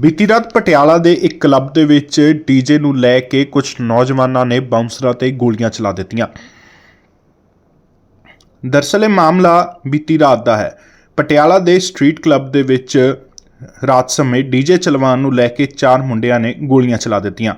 ਬੀਤੀ ਰਾਤ ਪਟਿਆਲਾ ਦੇ ਇੱਕ ਕਲੱਬ ਦੇ ਵਿੱਚ ਡੀਜੇ ਨੂੰ ਲੈ ਕੇ ਕੁਝ ਨੌਜਵਾਨਾਂ ਨੇ ਬਾਉਂਸਰਾਂ ਤੇ ਗੋਲੀਆਂ ਚਲਾ ਦਿੱਤੀਆਂ। ਦਰਅਸਲ ਇਹ ਮਾਮਲਾ ਬੀਤੀ ਰਾਤ ਦਾ ਹੈ। ਪਟਿਆਲਾ ਦੇ ਸਟਰੀਟ ਕਲੱਬ ਦੇ ਵਿੱਚ ਰਾਤ ਸਮੇਂ ਡੀਜੇ ਚਲਵਾਨ ਨੂੰ ਲੈ ਕੇ ਚਾਰ ਮੁੰਡਿਆਂ ਨੇ ਗੋਲੀਆਂ ਚਲਾ ਦਿੱਤੀਆਂ।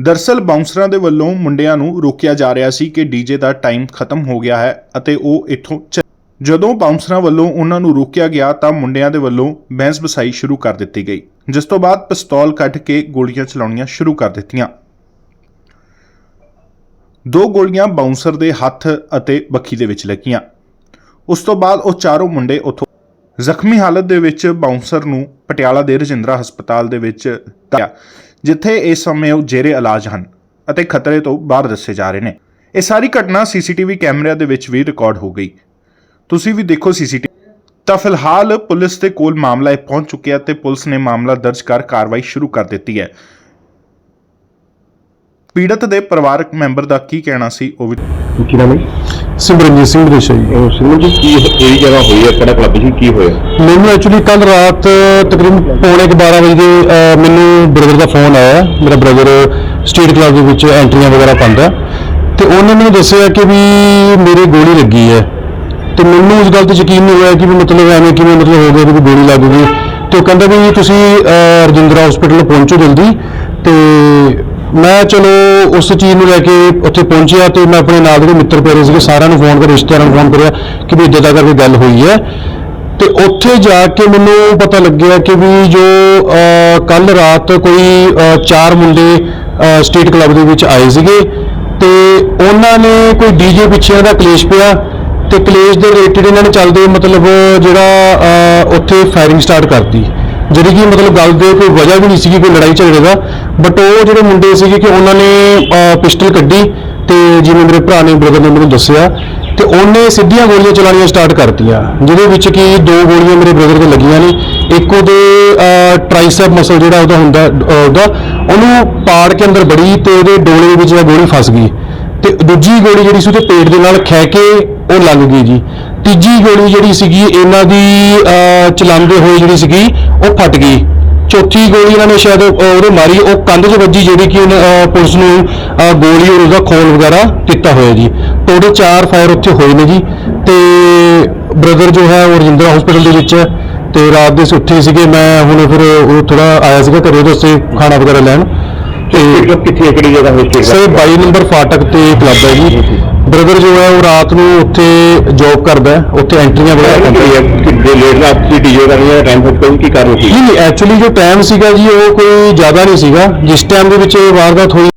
ਦਰਅਸਲ ਬਾਉਂਸਰਾਂ ਦੇ ਵੱਲੋਂ ਮੁੰਡਿਆਂ ਨੂੰ ਰੋਕਿਆ ਜਾ ਰਿਹਾ ਸੀ ਕਿ ਡੀਜੇ ਦਾ ਟਾਈਮ ਖਤਮ ਹੋ ਗਿਆ ਹੈ ਅਤੇ ਉਹ ਇੱਥੋਂ ਚ- ਜਦੋਂ ਬਾਉਂਸਰਾਂ ਵੱਲੋਂ ਉਹਨਾਂ ਨੂੰ ਰੋਕਿਆ ਗਿਆ ਤਾਂ ਮੁੰਡਿਆਂ ਦੇ ਵੱਲੋਂ ਬੈਂਸ ਬਸਾਈ ਸ਼ੁਰੂ ਕਰ ਦਿੱਤੀ ਗਈ, ਜਿਸ ਤੋਂ ਬਾਅਦ ਪਿਸਤੌਲ ਕੱਢ ਕੇ ਗੋਲੀਆਂ ਚਲਾਉਣੀਆਂ ਸ਼ੁਰੂ ਕਰ ਦਿੱਤੀਆਂ। ਦੋ ਗੋਲੀਆਂ ਬਾਉਂਸਰ ਦੇ ਹੱਥ ਅਤੇ ਬੱਖੀ ਦੇ ਵਿੱਚ ਲੱਗੀਆਂ। ਉਸ ਤੋਂ ਬਾਅਦ ਉਹ ਚਾਰੋਂ ਮੁੰਡੇ ਉੱਥੋਂ ਜ਼ਖਮੀ ਹਾਲਤ ਦੇ ਵਿੱਚ ਬਾਉਂਸਰ ਨੂੰ ਪਟਿਆਲਾ ਦੇ ਰਜਿੰਦਰਾ ਹਸਪਤਾਲ ਦੇ ਵਿੱਚ ਦਾਇਆ ਜਿੱਥੇ ਇਸ ਸਮੇਂ ਉਹ ਜੇਰੇ ਇਲਾਜ ਹਨ ਅਤੇ ਖਤਰੇ ਤੋਂ ਬਾਹਰ ਦੱਸੇ ਜਾ ਰਹੇ ਨੇ। ਇਹ ਸਾਰੀ ਘਟਨਾ ਸੀਸੀਟੀਵੀ ਕੈਮਰਿਆਂ ਦੇ ਵਿੱਚ ਵੀ ਰਿਕਾਰਡ ਹੋ ਗਈ ਤੁਸੀਂ ਵੀ ਦੇਖੋ ਸੀਸੀਟੀਵੀ। ਤਾਂ ਫਿਲਹਾਲ ਪੁਲਿਸ ਦੇ ਕੋਲ ਮਾਮਲਾ ਇਹ ਪਹੁੰਚ ਚੁੱਕਿਆ ਤੇ ਪੁਲਿਸ ਨੇ ਮਾਮਲਾ ਦਰਜ ਕਰ ਕਾਰਵਾਈ ਸ਼ੁਰੂ ਕਰ ਦਿੱਤੀ ਹੈ। ਪੀੜਤ ਦੇ ਪਰਿਵਾਰਕ ਮੈਂਬਰ ਦਾ ਕੀ ਕਹਿਣਾ ਸੀ ਉਹ ਵੀ ਕੀ ਨਾਮ ਹੈ ਸਿਮਰਨਜੀਤ ਸਿੰਘ ਦੇਸ਼ਾ ਜੀ ਉਹ ਸਿਮਰਨ ਜੀ ਕੀ ਇਹ ਜਗ੍ਹਾ ਹੋਈ ਹੈ? ਕਿਹੜਾ ਕਲੱਬ ਸੀ? ਕੀ ਹੋਇਆ? ਮੈਨੂੰ ਐਕਚੁਅਲੀ ਕੱਲ ਰਾਤ ਤਕਰੀਬਨ ਪੌਣੇ ਕੁ 12 ਵਜੇ ਦੇ, ਅਹ, ਮੈਨੂੰ ਬ੍ਰਦਰ ਦਾ ਫੋਨ ਆਇਆ। ਮੇਰਾ ਬ੍ਰਦਰ ਸਟੇਟ ਕਲੱਬ ਦੇ ਵਿੱਚ ਐਂਟਰੀਆਂ ਵਗੈਰਾ ਪਾਉਂਦਾ। ਤੇ ਉਹਨੇ ਮੈਨੂੰ ਦੱਸਿਆ ਕਿ ਵੀ ਮੇਰੇ ਗੋਲੀ ਲੱਗੀ ਹੈ। ਤੇ ਮੈਨੂੰ ਉਸ ਗੱਲ ਤੇ ਯਕੀਨ ਨਹੀਂ ਹੋਇਆ ਕਿ ਵੀ ਮਤਲਬ ਐਵੇਂ ਕਿਵੇਂ ਮਤਲਬ ਹੋ ਗਿਆ ਕਿ ਕੋਈ ਗੋਲੀ ਲੱਗ ਗਈ। ਤੇ ਉਹ ਕਹਿੰਦਾ ਵੀ ਤੁਸੀਂ ਅਹ, ਰਜਿੰਦਰਾ ਹਸਪੀਟਲ ਪਹੁੰਚੋ ਜਲਦੀ। ਤੇ ਮੈਂ ਚਲੋ ਉਸ ਚੀਜ਼ ਨੂੰ ਲੈ ਕੇ ਉੱਥੇ ਪਹੁੰਚਿਆ ਤੇ ਮੈਂ ਆਪਣੇ ਨਾਲ ਦੇ ਮਿੱਤਰ ਪਿਆਰੇ ਸੀਗੇ ਸਾਰਿਆਂ ਨੂੰ ਫੋਨ ਕਰ ਰਿਸ਼ਤੇਦਾਰਾਂ ਨੂੰ ਫੋਨ ਕਰਿਆ ਕਿ ਵੀ ਇਦਾਂ ਦਾ ਕਰਕੇ ਗੱਲ ਹੋਈ ਹੈ। ਤੇ ਉੱਥੇ ਜਾ ਕੇ ਮੈਨੂੰ ਪਤਾ ਲੱਗਿਆ ਕਿ ਵੀ ਜੋ ਕੱਲ ਰਾਤ ਕੋਈ ਅਹ, ਚਾਰ ਮੁੰਡੇ ਸਟੇਟ ਕਲੱਬ ਦੇ ਵਿੱਚ ਆਏ ਸੀਗੇ। ਤੇ ਉਹਨਾਂ ਨੇ ਕੋਈ ਡੀਜੇ ਪਿੱਛੇ ਦਾ ਕਲੇਸ਼ ਪਿਆ। ਤੇ ਕਲੇਸ਼ ਦੇ ਰਿਲੇਟਡ ਇਹਨਾਂ ਨੇ ਚੱਲਦੇ ਮਤਲਬ ਜਿਹੜਾ ਉੱਥੇ ਫਾਇਰਿੰਗ ਸਟਾਰਟ ਕਰਤੀ। ਜਿਹੜੀ ਕਿ ਮਤਲਬ ਗੱਲ ਦੇ ਕੋਈ ਵਜ੍ਹਾ ਵੀ ਨਹੀਂ ਸੀਗੀ, ਕੋਈ ਲੜਾਈ ਝਗੜੇ ਦਾ। ਬਟ ਉਹ ਜਿਹੜੇ ਮੁੰਡੇ ਸੀਗੇ ਕਿ ਉਹਨਾਂ ਨੇ ਪਿਸਟਲ ਕੱਢੀ ਤੇ ਜਿਵੇਂ ਮੇਰੇ ਭਰਾ ਨੇ ਬ੍ਰਦਰ ਨੇ ਮੈਨੂੰ ਦੱਸਿਆ, ਤੇ ਉਹਨੇ ਸਿੱਧੀਆਂ ਗੋਲੀਆਂ ਚਲਾਉਣੀਆਂ ਸਟਾਰਟ ਕਰਤੀਆਂ, ਜਿਹਦੇ ਵਿੱਚ ਕਿ ਦੋ ਗੋਲੀਆਂ ਮੇਰੇ ਬ੍ਰਦਰ ਦੇ ਲੱਗੀਆਂ ਨੇ। ਇੱਕ ਉਹਦੇ ਟ੍ਰਾਈਸੈਪ ਮਸਲ ਜਿਹੜਾ ਉਹਦਾ ਹੁੰਦਾ ਉਹਦਾ, ਉਹਨੂੰ ਪਾੜ ਕੇ ਅੰਦਰ ਬੜੀ ਤੇ ਉਹਦੇ ਡੋਲੇ ਦੇ ਵਿੱਚ ਇਹ ਗੋਲੀ ਫਸ ਗਈ। ਤੇ ਦੂਜੀ ਗੋਲੀ ਜਿਹੜੀ ਸੀ ਉਹਦੇ ਪੇਟ ਦੇ ਨਾਲ ਖਹਿ ਕੇ ਉਹ ਲੱਗ ਗਈ ਜੀ। ਤੀਜੀ ਗੋਲੀ ਜਿਹੜੀ ਸੀਗੀ ਇਹਨਾਂ ਦੀ ਚਲਾਉਂਦੇ ਹੋਏ ਜਿਹੜੀ ਸੀਗੀ ਉਹ ਫਟ ਗਈ। ਚੌਥੀ ਗੋਲੀ ਇਹਨਾਂ ਨੇ ਸ਼ਾਇਦ ਉਹਦੇ ਮਾਰੀ ਉਹ ਕੰਧ 'ਚ ਵੱਜੀ ਜਿਹੜੀ ਕਿ ਉਹਨੇ, ਪੁਲਿਸ ਨੂੰ ਗੋਲੀ ਔਰ ਉਹਦਾ ਖੋਲ ਵਗੈਰਾ ਦਿੱਤਾ ਹੋਇਆ ਜੀ। ਟੋਟਲ ਚਾਰ ਫਾਇਰ ਉੱਥੇ ਹੋਏ ਨੇ ਜੀ। ਤੇ ਬ੍ਰਦਰ ਜੋ ਹੈ ਉਹ ਰਜਿੰਦਰਾ ਹਸਪੀਟਲ ਦੇ ਵਿੱਚ ਹੈ। ਤੇ ਰਾਤ ਦੇ ਅਸੀਂ ਸੀਗੇ। ਮੈਂ ਹੁਣ ਫਿਰ ਉਹ ਥੋੜਾ ਆਇਆ ਸੀਗਾ ਘਰੇ ਉਹਦੇ ਵਾਸਤੇ ਖਾਣਾ ਵਗੈਰਾ ਲੈਣ। ਤੇ ਸਟੇਟ ਕਲੱਬ ਕਿੱਥੇ ਹੈ ਕਿਹੜੀ ਜਗ੍ਹਾ ਹੈ ਸਟੇਟ ਸਰ 22 ਨੰਬਰ ਫਾਟਕ ਤੇ ਕਲੱਬ ਹੈ ਜੀ। ਬ੍ਰਦਰ ਜੋ ਹੈ ਉਹ ਰਾਤ ਨੂੰ ਉੱਥੇ ਜੌਬ ਕਰਦਾ ਹੈ। ਉੱਥੇ ਐਂਟਰੀਆਂ ਵਗੈਰਾ ਕਰਦਾ ਹੈ। ਹੈ? ਕਿ ਲੇਟ ਰਾਤ ਸੀ ਡੀਜੇ ਕਰਨੀ ਹੈ ਟਾਈਮ ਕੋਈ ਕੀ ਕਾਰਨ ਸੀ? ਨਹੀਂ ਐਕਚੁਅਲੀ ਜੋ ਟਾਈਮ ਸੀਗਾ ਜੀ ਉਹ ਕੋਈ ਜ਼ਿਆਦਾ ਨਹੀਂ ਸੀਗਾ। ਜਿਸ ਟਾਈਮ ਦੇ ਵਿੱਚ ਇਹ ਵਾਰਦਾਤ ਹੋਈ